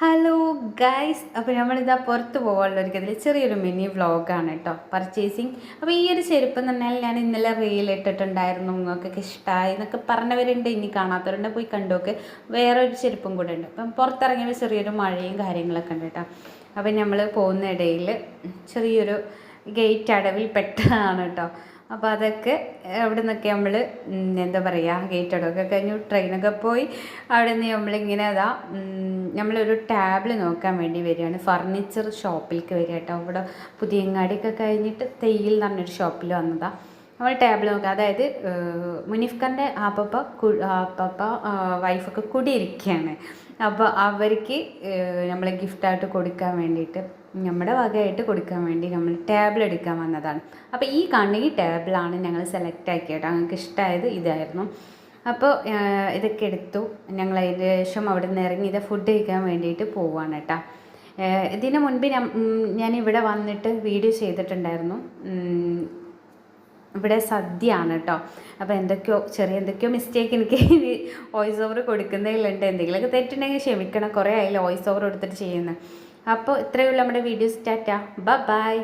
Hello guys അപ്പോൾ നമ്മളിതാ പുറത്ത് പോകാനുള്ള ഒരു ചെറിയൊരു മിനി വ്ളോഗാണ് കേട്ടോ പർച്ചേസിങ് അപ്പോൾ ഈ ഒരു ചെരുപ്പ് എന്ന് പറഞ്ഞാൽ ഞാൻ ഇന്നലെ റീൽ ഇട്ടിട്ടുണ്ടായിരുന്നു നിങ്ങൾക്കൊക്കെ ഇഷ്ടമായി എന്നൊക്കെ പറഞ്ഞവരുണ്ട് ഇനി കാണാത്തവരുണ്ട് പോയി കണ്ടോക്ക്. വേറെ ഒരു ചെരുപ്പും കൂടെ ഉണ്ട്. അപ്പം പുറത്തിറങ്ങിയപ്പോൾ ചെറിയൊരു മഴയും കാര്യങ്ങളൊക്കെ ഉണ്ട് കേട്ടോ. അപ്പം നമ്മൾ പോകുന്ന ഇടയിൽ ചെറിയൊരു ഗേറ്റ് അടവിൽ പെട്ടതാണ് കേട്ടോ. അപ്പോൾ അതൊക്കെ അവിടെ നിന്നൊക്കെ നമ്മൾ എന്താ പറയുക ഗേറ്റ് അടവൊക്കെ കഴിഞ്ഞു. ട്രെയിനൊക്കെ പോയി. അവിടെ നിന്ന് നമ്മളിങ്ങനെ അതാ നമ്മളൊരു ടാബിൾ നോക്കാൻ വേണ്ടി വരികയാണ്. ഫർണിച്ചർ ഷോപ്പിലേക്ക് വരിക കേട്ടോ അവിടെ പുതിയങ്ങാടിയൊക്കെ കഴിഞ്ഞിട്ട് തെയ്യിൽ എന്ന് പറഞ്ഞൊരു ഷോപ്പിൽ വന്നതാണ് നമ്മൾ ടേബിൾ നോക്കുക അതായത് മുനിഫ്ഖാന്റെ ആപ്പപ്പ ആപ്പപ്പ വൈഫൊക്കെ കുടിയിരിക്കുകയാണ് അപ്പോൾ അവർക്ക് നമ്മൾ ഗിഫ്റ്റായിട്ട് കൊടുക്കാൻ വേണ്ടിയിട്ട് നമ്മുടെ വകയായിട്ട് കൊടുക്കാൻ വേണ്ടി നമ്മൾ ടേബിൾ എടുക്കാൻ വന്നതാണ്. അപ്പോൾ ഈ കണ്ണി ടേബിളാണ് ഞങ്ങൾ സെലക്ട് ആക്കിയത്. ഞങ്ങൾക്ക് ഇഷ്ടമായത് ഇതായിരുന്നു. അപ്പോൾ ഇതൊക്കെ എടുത്തു. ഞങ്ങൾ അതിന് ശേഷം അവിടെ നിന്ന് ഇറങ്ങി ഇത് ഫുഡ് കഴിക്കാൻ വേണ്ടിയിട്ട് പോവുകയാണ് കേട്ടോ. ഇതിന് മുൻപ് ഞാൻ ഇവിടെ വന്നിട്ട് വീഡിയോ ചെയ്തിട്ടുണ്ടായിരുന്നു. ഇവിടെ സദ്യയാണ് കേട്ടോ അപ്പോൾ എന്തൊക്കെയോ ചെറിയ എന്തൊക്കെയോ മിസ്റ്റേക്ക് എനിക്ക് വോയിസ് ഓവർ കൊടുക്കുന്നതിലുണ്ട്. എന്തെങ്കിലുമൊക്കെ തെറ്റുണ്ടെങ്കിൽ ക്ഷമിക്കണം. കുറേ ആയില്ല വോയിസ് ഓവർ കൊടുത്തിട്ട് ചെയ്യുന്നത്. അപ്പോൾ ഇത്രയുള്ള നമ്മുടെ വീഡിയോസ് ടാറ്റ ബ ബൈ